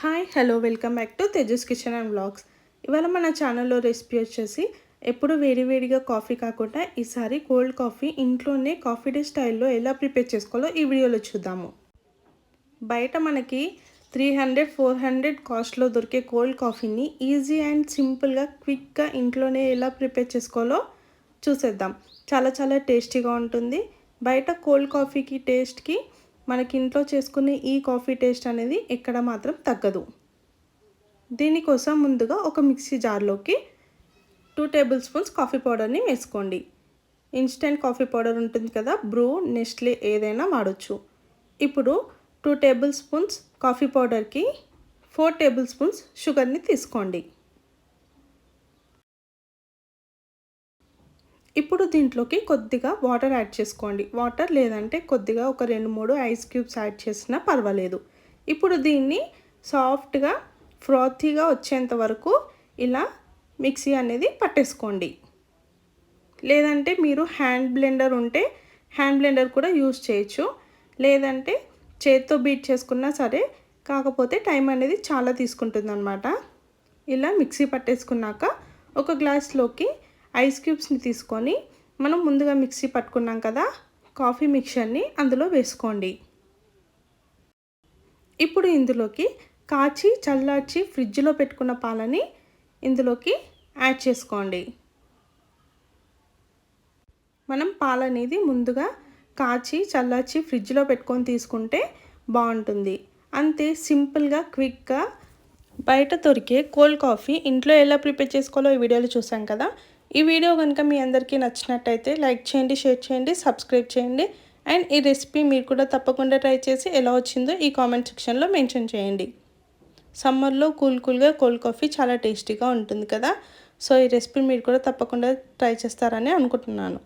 Hi hello welcome back to Tejas kitchen and blogs ఇవాళ మన ఛానల్లో రెసిపీ వచ్చేసి ఎప్పుడు వేడివేడిగా కాఫీ కాకుండా ఈసారి కోల్డ్ కాఫీ ఇంట్లోనే కాఫీ డే స్టైల్లో ఎలా ప్రిపేర్ చేసుకోవాలో ఈ వీడియోలో చూద్దాము. బయట మనకి త్రీ హండ్రెడ్ ఫోర్ హండ్రెడ్ కాస్ట్లో దొరికే కోల్డ్ కాఫీని ఈజీ అండ్ సింపుల్గా క్విక్గా ఇంట్లోనే ఎలా ప్రిపేర్ చేసుకోవాలో చూసేద్దాం. చాలా చాలా టేస్టీగా ఉంటుంది. బయట కోల్డ్ కాఫీకి టేస్ట్కి మనకి ఇంట్లో చేసుకునే ఈ కాఫీ టేస్ట్ అనేది ఎక్కడ మాత్రం తగ్గదు. దీనికోసం ముందుగా ఒక మిక్సీ జార్లోకి టూ టేబుల్ స్పూన్స్ కాఫీ పౌడర్ని వేసుకోండి. ఇన్స్టెంట్ కాఫీ పౌడర్ ఉంటుంది కదా బ్రూ నెస్ట్లీ ఏదైనా వాడచ్చు. ఇప్పుడు టూ టేబుల్ స్పూన్స్ కాఫీ పౌడర్కి ఫోర్ టేబుల్ స్పూన్స్ షుగర్ని తీసుకోండి. ఇప్పుడు దీంట్లోకి కొద్దిగా వాటర్ యాడ్ చేసుకోండి. వాటర్ లేదంటే కొద్దిగా ఒక రెండు మూడు ఐస్ క్యూబ్స్ యాడ్ చేసినా పర్వాలేదు. ఇప్పుడు దీన్ని సాఫ్ట్గా ఫ్రాతీగా వచ్చేంత వరకు ఇలా మిక్సీ అనేది పట్టేసుకోండి. లేదంటే మీరు హ్యాండ్ బ్లెండర్ ఉంటే హ్యాండ్ బ్లెండర్ కూడా యూస్ చేయొచ్చు. లేదంటే చేత్తో బీట్ చేసుకున్నా సరే కాకపోతే టైం అనేది చాలా తీసుకుంటుంది ఇలా మిక్సీ పట్టేసుకున్నాక ఒక గ్లాస్లోకి ఐస్ క్యూబ్స్ని తీసుకొని మనం ముందుగా మిక్సీ పట్టుకున్నాం కదా కాఫీ మిక్చర్ని అందులో వేసుకోండి. ఇప్పుడు ఇందులోకి కాచి చల్లార్చి ఫ్రిడ్జ్లో పెట్టుకున్న పాలని ఇందులోకి యాడ్ చేసుకోండి. మనం పాలనేది ముందుగా కాచి చల్లార్చి ఫ్రిడ్జ్లో పెట్టుకొని తీసుకుంటే బాగుంటుంది. అంతే సింపుల్గా క్విక్గా బయట దొరికే కోల్డ్ కాఫీ ఇంట్లో ఎలా ప్రిపేర్ చేసుకోవాలో ఈ వీడియోలో చూసాం కదా ఈ వీడియో కనుక మీ అందరికీ నచ్చినట్టయితే లైక్ చేయండి షేర్ చేయండి సబ్స్క్రైబ్ చేయండి. అండ్ ఈ రెసిపీ మీరు కూడా తప్పకుండా ట్రై చేసి ఎలా వచ్చిందో ఈ కామెంట్ సెక్షన్లో మెన్షన్ చేయండి. సమ్మర్లో కూల్ కూల్గా కోల్డ్ కాఫీ చాలా టేస్టీగా ఉంటుంది కదా. సో ఈ రెసిపీ మీరు కూడా తప్పకుండా ట్రై చేస్తారని అనుకుంటున్నాను.